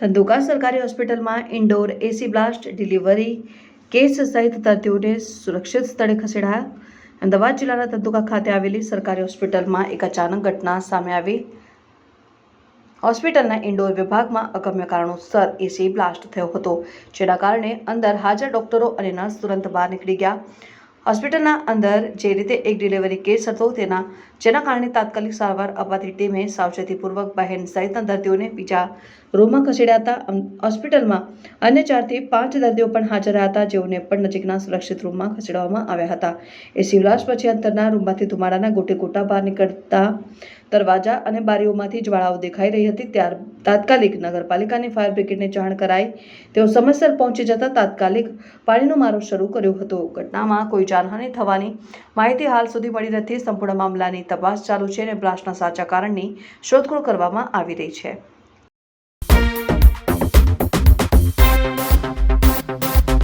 ધંધુકા સરકારી હોસ્પિટલમાં indoor AC blast delivery case સહિત દર્દીઓને સુરક્ષિત સ્થળે ખસેડાયા. અમદાવાદ જિલ્લાના ધંધુકા ખાતે આવેલી સરકારી હોસ્પિટલમાં એક અચાનક ઘટના સામે આવી. હોસ્પિટલના ઇન્ડોર વિભાગમાં અગમ્ય કારણોસર એસી બ્લાસ્ટ થયો હતો, જેના કારણે અંદર હાજર ડોક્ટરો અને નર્સ તુરંત બહાર નીકળી ગયા. હોસ્પિટલના અંદર જે રીતે એક ડિલિવરી કેસ હતો તેના, જેના કારણે તાત્કાલિક સારવાર અપાતી ટીમે સાવચેતીપૂર્વક બહેન સહિતના દર્દીઓને બીજા રૂમમાં ખસેડ્યા હતા. હોસ્પિટલમાં અન્ય ચારથી પાંચ દર્દીઓ પણ હાજર રહ્યા હતા. જેઓને પણ નજીકના સુરક્ષિત રૂમમાં ખસેડવામાં આવ્યા હતા. એ શિવલાશ પછી અંતરના રૂમમાંથી ધુમાડાના ગોટે ગોટા બહાર નીકળતા દરવાજા અને બારીઓમાંથી જ્વાળાઓ દેખાઈ રહી હતી. ત્યાર, તાત્કાલિક નગરપાલિકાની ફાયર બ્રિગેડને જાણ કરાઈ. તેઓ સમયસર પહોંચી જતા તાત્કાલિક પાણીનો મારો શરૂ કર્યો હતો. ઘટનામાં કોઈ જાનહાનિ થવાની માહિતી હાલ સુધી મળી નથી. સંપૂર્ણ મામલાની તપાસ ચાલુ છે અને બ્લાસ્ટના સાચા કારણની શોધખોળ કરવામાં આવી રહી છે.